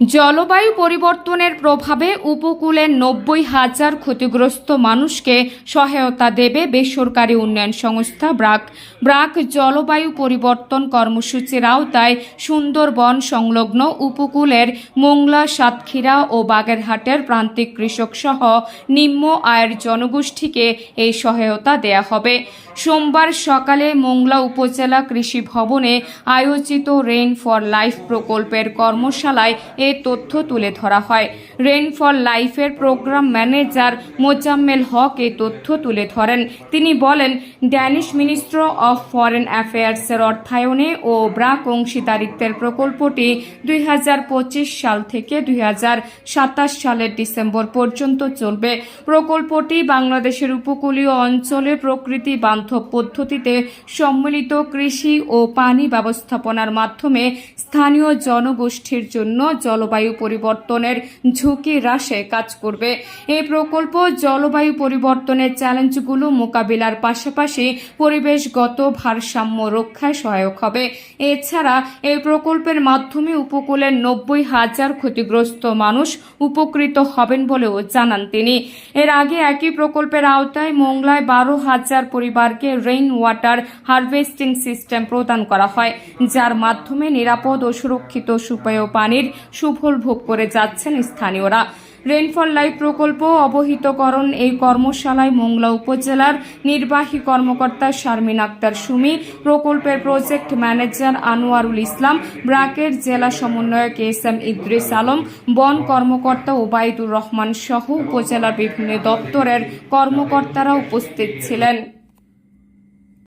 জলবায়ু পরিবর্তনের প্রভাবে উপকূলের নব্বই হাজার ক্ষতিগ্রস্ত মানুষকে সহায়তা দেবে বেসরকারি উন্নয়ন সংস্থা ব্রাক। ব্রাক জলবায়ু পরিবর্তন কর্মসূচির আওতায় সুন্দরবন সংলগ্ন উপকূলের মোংলা, সাতক্ষীরা ও বাগেরহাটের প্রান্তিক কৃষক সহ নিম্ন আয়ের জনগোষ্ঠীকে এই সহায়তা দেয়া হবে। সোমবার সকালে মোংলা উপজেলা কৃষি ভবনে আয়োজিত রেইন ফর লাইফ প্রকল্পের কর্মশালায় এ তথ্য তুলে ধরা হয়। রেইন ফর লাইফের প্রোগ্রাম ম্যানেজার মোজাম্মেল হক এ তথ্য তুলে ধরেন। তিনি বলেন ড্যানিশ মিনিস্ট্র অফ ফরেন অ্যাফেয়ার্সের অর্থায়নে ও ব্রাক অংশীদারিত্বের প্রকল্পটি দুই হাজার পঁচিশ সাল থেকে দুই হাজার সাতাশ সালের ডিসেম্বর পর্যন্ত চলবে। প্রকল্পটি বাংলাদেশের উপকূলীয় অঞ্চলে প্রকৃতি বান্ধব পদ্ধতিতে সম্মিলিত কৃষি ও পানি ব্যবস্থাপনার মাধ্যমে স্থানীয় জনগোষ্ঠীর জন্য জলবায়ু পরিবর্তনের ঝুঁকি হ্রাসে কাজ করবে। এই প্রকল্প জলবায়ু পরিবর্তনের চ্যালেঞ্জগুলো মোকাবিলার পাশাপাশি পরিবেশগত ভারসাম্য রক্ষায় সহায়ক হবে। এছাড়া এই প্রকল্পের মাধ্যমে উপকূলের নব্বই হাজার ক্ষতিগ্রস্ত মানুষ উপকৃত হবেন বলেও জানান তিনি। এর আগে একই প্রকল্পের আওতায় মোংলায় বারো হাজার পরিবারকে রেইন ওয়াটার হারভেস্টিং সিস্টেম প্রদান করা হয়, যার মাধ্যমে নিরাপদ ও সুরক্ষিত সুপেয় পানির সুফল ভোগ করে যাচ্ছেন স্থানীয়রা। রেইনফল লাইফ প্রকল্প অবহিতকরণ এই কর্মশালায় মোংলা উপজেলার নির্বাহী কর্মকর্তা শারমিন আক্তার সুমি, প্রকল্পের প্রজেক্ট ম্যানেজার আনোয়ারুল ইসলাম, ব্রাকের জেলা সমন্বয়ক এস এম ইদ্রিস আলম, বন কর্মকর্তা ওবায়দুর রহমান সহ উপজেলার বিভিন্ন দপ্তরের কর্মকর্তারা উপস্থিত ছিলেন।